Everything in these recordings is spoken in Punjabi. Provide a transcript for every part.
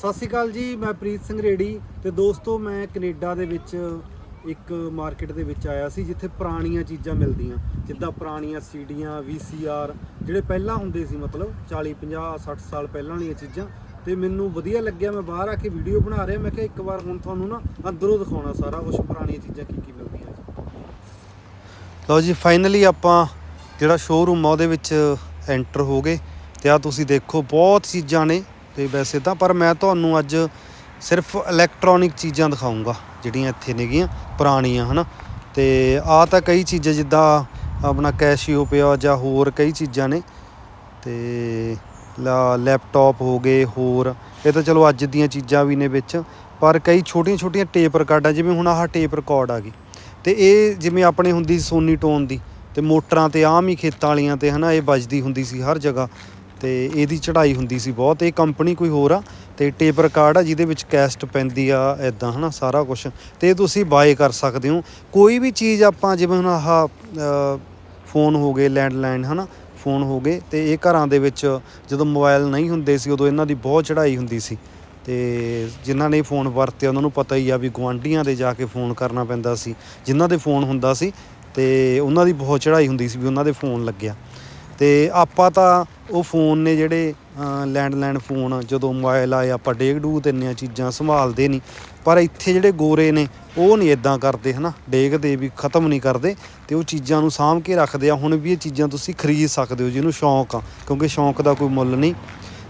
ਸਤਿ ਸ਼੍ਰੀ ਅਕਾਲ ਜੀ, ਮੈਂ ਪ੍ਰੀਤ ਸਿੰਘ ਰੇੜੀ ਤੇ ਦੋਸਤੋ ਮੈਂ ਕੈਨੇਡਾ ਦੇ ਵਿੱਚ ਇੱਕ ਮਾਰਕੀਟ ਦੇ ਵਿੱਚ ਆਇਆ ਸੀ ਜਿੱਥੇ ਪੁਰਾਣੀਆਂ ਚੀਜ਼ਾਂ ਮਿਲਦੀਆਂ, ਜਿੱਦਾਂ ਪੁਰਾਣੀਆਂ ਸੀਡੀਆਂ, ਵੀਸੀਆਰ, ਜਿਹੜੇ ਪਹਿਲਾਂ ਹੁੰਦੇ ਸੀ ਮਤਲਬ 40 50 60 ਸਾਲ ਪਹਿਲਾਂ ਵਾਲੀਆਂ ਚੀਜ਼ਾਂ ਤੇ ਮੈਨੂੰ ਵਧੀਆ ਲੱਗਿਆ, ਮੈਂ ਬਾਹਰ ਆ ਕੇ ਵੀਡੀਓ ਬਣਾ ਰਿਹਾ, ਮੈਂ ਕਿਹਾ ਇੱਕ ਵਾਰ ਹੁਣ ਤੁਹਾਨੂੰ ਨਾ ਅੰਦਰੋਂ ਦਿਖਾਉਣਾ ਸਾਰਾ ਕੁਝ ਪੁਰਾਣੀਆਂ ਚੀਜ਼ਾਂ ਕੀ ਕੀ ਮਿਲਦੀਆਂ ਲਓ ਜੀ ਫਾਈਨਲੀ ਆਪਾਂ ਜਿਹੜਾ ਸ਼ੋਰੂਮ ਆ ਉਹਦੇ ਵਿੱਚ ਐਂਟਰ ਹੋ ਗਏ ਤੇ ਆ ਤੁਸੀਂ ਦੇਖੋ, ਬਹੁਤ ਚੀਜ਼ਾਂ ਨੇ। ਤੇ ਵੈਸੇ ਤਾਂ ਪਰ ਮੈਂ ਤੁਹਾਨੂੰ ਅੱਜ ਸਿਰਫ ਇਲੈਕਟ੍ਰੋਨਿਕ ਚੀਜ਼ਾਂ ਦਿਖਾਉਂਗਾ ਜਿਹੜੀਆਂ ਇੱਥੇ ਨੇਗੀਆਂ, ਪੁਰਾਣੀਆਂ, ਹਨਾ? ਤੇ ਆ ਤਾਂ ਕਈ ਚੀਜ਼ਾਂ ਜਿੱਦਾਂ ਆਪਣਾ ਕੈਸ਼ੀਓ ਪਿਆ ਜਾਂ ਹੋਰ ਕਈ ਚੀਜ਼ਾਂ ਨੇ। ਤੇ ਲਾ- ਲੈਪਟਾਪ ਹੋ ਗਏ, ਹੋਰ ਇਹ ਤਾਂ ਚਲੋ ਅੱਜ ਦੀਆਂ ਚੀਜ਼ਾਂ ਵੀ ਨੇ ਵਿੱਚ, ਪਰ ਕਈ ਛੋਟੀਆਂ ਛੋਟੀਆਂ ਟੇਪ ਰਿਕਾਰਡਾਂ, ਜਿਵੇਂ ਹੁਣ ਆਹ ਟੇਪ ਰਿਕਾਰਡ ਆ ਗਈ। ਤੇ ਇਹ ਜਿਵੇਂ ਆਪਣੇ ਹੁੰਦੀ ਸੋਨੀ ਟੋਨ ਦੀ, ਤੇ ਮੋਟਰਾਂ ਤੇ ਆਮ ਹੀ ਖੇਤਾਂ ਵਾਲੀਆਂ ਤੇ, ਹਨਾ, ਇਹ ਵੱਜਦੀ ਹੁੰਦੀ ਸੀ ਹਰ ਜਗ੍ਹਾ। ਤੇ ਇਹਦੀ ਚੜਾਈ ਹੁੰਦੀ ਸੀ ਬਹੁਤ। ਇਹ ਕੰਪਨੀ ਕੋਈ ਹੋਰ ਆ ਤੇ ਟੇਪ ਰਿਕਾਰਡ ਆ ਜਿਹਦੇ ਵਿੱਚ ਕੈਸਟ ਪੈਂਦੀ ਆ ਇਦਾਂ ਹਨਾ, ਸਾਰਾ ਕੁਝ ਤੇ ਇਹ ਤੁਸੀਂ ਬਾਏ ਕਰ ਸਕਦੇ ਹੋ। ਕੋਈ ਵੀ ਚੀਜ਼ ਆਪਾਂ ਜਿਵੇਂ ਹੁਣ ਆਹ ਫੋਨ ਹੋ ਗਏ ਲੈਂਡਲਾਈਨ ਹਨਾ ਫੋਨ ਹੋ ਗਏ ਤੇ ਇਹ ਘਰਾਂ ਦੇ ਵਿੱਚ ਜਦੋਂ ਮੋਬਾਈਲ ਨਹੀਂ ਹੁੰਦੇ ਸੀ, ਉਦੋਂ ਇਹਨਾਂ ਦੀ ਬਹੁਤ ਚੜਾਈ ਹੁੰਦੀ ਸੀ। ਤੇ ਜਿਨ੍ਹਾਂ ਨੇ ਫੋਨ ਵਰਤੇ ਉਹਨਾਂ ਨੂੰ ਪਤਾ ਹੀ ਆ ਵੀ ਗੁਆਂਢੀਆਂ ਦੇ ਜਾ ਕੇ ਫੋਨ ਕਰਨਾ ਪੈਂਦਾ ਸੀ, ਜਿਨ੍ਹਾਂ ਦੇ ਫੋਨ ਹੁੰਦਾ ਸੀ ਤੇ ਉਹਨਾਂ ਦੀ ਬਹੁਤ ਚੜਾਈ ਹੁੰਦੀ ਸੀ ਵੀ ਉਹਨਾਂ ਦੇ ਫੋਨ ਲੱਗਿਆ। ਤੇ ਆਪਾਂ ਤਾਂ ਉਹ ਫੋਨ ਨੇ ਜਿਹੜੇ ਲੈਂਡਲਾਈਨ ਫੋਨ ਜਦੋਂ ਮੋਬਾਈਲ ਆਏ, ਆਪਾਂ ਡੇਗ ਡੂਗ ਦਿੰਨੇ ਇੰਨੀਆਂ ਚੀਜ਼ਾਂ ਸੰਭਾਲਦੇ ਨਹੀਂ। ਪਰ ਇੱਥੇ ਜਿਹੜੇ ਗੋਰੇ ਨੇ, ਉਹ ਨਹੀਂ ਇਦਾਂ ਕਰਦੇ, ਹਨਾ? ਡੇਗਦੇ ਵੀ, ਖਤਮ ਨਹੀਂ ਕਰਦੇ, ਤੇ ਉਹ ਚੀਜ਼ਾਂ ਨੂੰ ਸਾਂਭ ਕੇ ਰੱਖਦੇ ਆ। ਹੁਣ ਵੀ ਇਹ ਚੀਜ਼ਾਂ ਤੁਸੀਂ ਖਰੀਦ ਸਕਦੇ ਹੋ, ਜਿਹਨੂੰ ਸ਼ੌਂਕ ਆ, ਕਿਉਂਕਿ ਸ਼ੌਂਕ ਦਾ ਕੋਈ ਮੁੱਲ ਨਹੀਂ।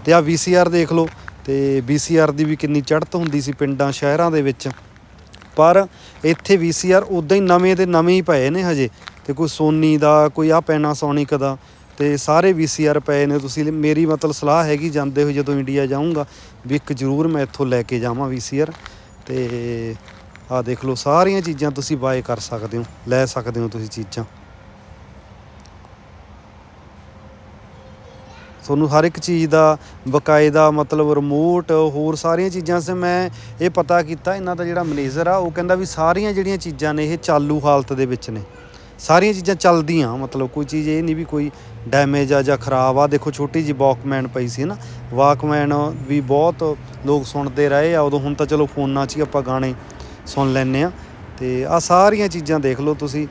ਤੇ ਆ VCR ਦੇਖ ਲਓ, ਤੇ VCR ਦੀ ਵੀ ਕਿੰਨੀ ਚੜ੍ਹਤ ਹੁੰਦੀ ਸੀ ਪਿੰਡਾਂ, ਸ਼ਹਿਰਾਂ ਦੇ ਵਿੱਚ। ਪਰ ਇੱਥੇ VCR ਉਦਾਂ ਹੀ ਨਵੇਂ ਤੇ ਨਵੇਂ ਹੀ ਪਏ ਨੇ ਹਜੇ। ਤੇ ਕੋਈ ਸੋਨੀ ਦਾ, ਕੋਈ ਆ ਪੈਨਾਸੋਨਿਕ ਦਾ ਤੇ ਸਾਰੇ VCR ਪਏ ਨੇ। ਤੁਸੀਂ ਮੇਰੀ ਮਤਲਬ ਸਲਾਹ ਹੈਗੀ, ਜਾਂਦੇ ਹੋਏ ਜਦੋਂ ਇੰਡੀਆ ਜਾਊਂਗਾ, ਵੀ ਇੱਕ ਜ਼ਰੂਰ ਮੈਂ ਇੱਥੋਂ ਲੈ ਕੇ ਜਾਵਾਂ VCR ਤੇ ਆ ਦੇਖ ਲਓ, ਸਾਰੀਆਂ ਚੀਜ਼ਾਂ ਤੁਸੀਂ ਬਾਏ ਕਰ ਸਕਦੇ ਹੋ, ਲੈ ਸਕਦੇ ਹੋ ਤੁਸੀਂ ਚੀਜ਼ਾਂ। ਤੁਹਾਨੂੰ ਹਰ ਇੱਕ ਚੀਜ਼ ਦਾ ਬਕਾਇਦਾ ਮਤਲਬ ਰਿਮੋਟ ਹੋਰ ਸਾਰੀਆਂ ਚੀਜ਼ਾਂ ਸੇ ਮੈਂ ਇਹ ਪਤਾ ਕੀਤਾ, ਇਹਨਾਂ ਦਾ ਜਿਹੜਾ ਮੈਨੇਜਰ ਆ, ਉਹ ਕਹਿੰਦਾ ਵੀ ਸਾਰੀਆਂ ਜਿਹੜੀਆਂ ਚੀਜ਼ਾਂ ਨੇ, ਇਹ ਚਾਲੂ ਹਾਲਤ ਦੇ ਵਿੱਚ ਨੇ। ਸਾਰੀਆਂ ਚੀਜ਼ਾਂ ਚੱਲਦੀਆਂ, ਮਤਲਬ ਕੋਈ ਚੀਜ਼ ਇਹ ਨਹੀਂ ਵੀ ਕੋਈ ਡੈਮੇਜ ਆ ਜਾਂ ਖਰਾਬ ਆ। ਦੇਖੋ ਛੋਟੀ ਜੀ ਵਾਕਮੈਨ ਪਈ ਸੀ ਨਾ ਵਾਕਮੈਨ ਵੀ ਬਹੁਤ ਲੋਕ ਸੁਣਦੇ ਰਹੇ ਆ। ਉਦੋਂ ਹੁਣ ਤਾਂ ਚਲੋ ਫੋਨਾਂ 'ਚ ਹੀ ਆਪਾਂ ਗਾਣੇ ਸੁਣ ਲੈਂਦੇ ਆ ਤੇ ਆ ਸਾਰੀਆਂ ਚੀਜ਼ਾਂ ਦੇਖ ਲਓ ਤੁਸੀਂ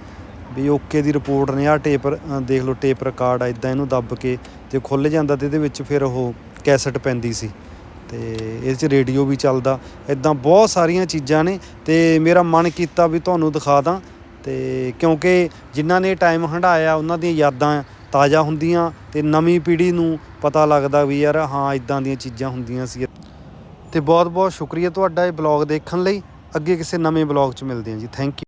ਵੀ ਓਕੇ ਦੀ ਰਿਪੋਰਟ ਨੇ। ਆ ਟੇਪ ਦੇਖ ਲਓ ਟੇਪ ਰਿਕਾਰਡ ਆ ਇਦਾਂ ਇਹਨੂੰ ਦੱਬ ਕੇ ਜੇ ਖੁੱਲ ਜਾਂਦਾ ਤੇ ਇਹਦੇ ਵਿੱਚ ਫਿਰ ਉਹ ਕੈਸਟ ਪੈਂਦੀ ਸੀ। ਤੇ ਇਹਦੇ 'ਚ ਰੇਡੀਓ ਵੀ ਚੱਲਦਾ। ਇਦਾਂ ਬਹੁਤ ਸਾਰੀਆਂ ਚੀਜ਼ਾਂ ਨੇ ਤੇ ਮੇਰਾ ਮਨ ਕੀਤਾ ਵੀ ਤੁਹਾਨੂੰ ਦਿਖਾ ਦਾਂ। ਤੇ ਕਿਉਂਕਿ ਜਿਨ੍ਹਾਂ ਨੇ ਟਾਈਮ ਹੰਡਾਇਆ ਉਹਨਾਂ ਦੀਆਂ ਯਾਦਾਂ ਤਾਜ਼ਾ ਹੁੰਦੀਆਂ ਤੇ ਨਵੀਂ ਪੀੜ੍ਹੀ ਨੂੰ ਪਤਾ ਲੱਗਦਾ ਵੀ ਯਾਰ ਹਾਂ ਇਦਾਂ ਦੀਆਂ ਚੀਜ਼ਾਂ ਹੁੰਦੀਆਂ ਸੀ। ਤੇ ਬਹੁਤ ਬਹੁਤ ਸ਼ੁਕਰੀਆ ਤੁਹਾਡਾ ਇਹ ਬਲੌਗ ਦੇਖਣ ਲਈ। ਅੱਗੇ ਕਿਸੇ ਨਵੇਂ ਬਲੌਗ 'ਚ ਮਿਲਦੇ ਹਾਂ ਜੀ। Thank you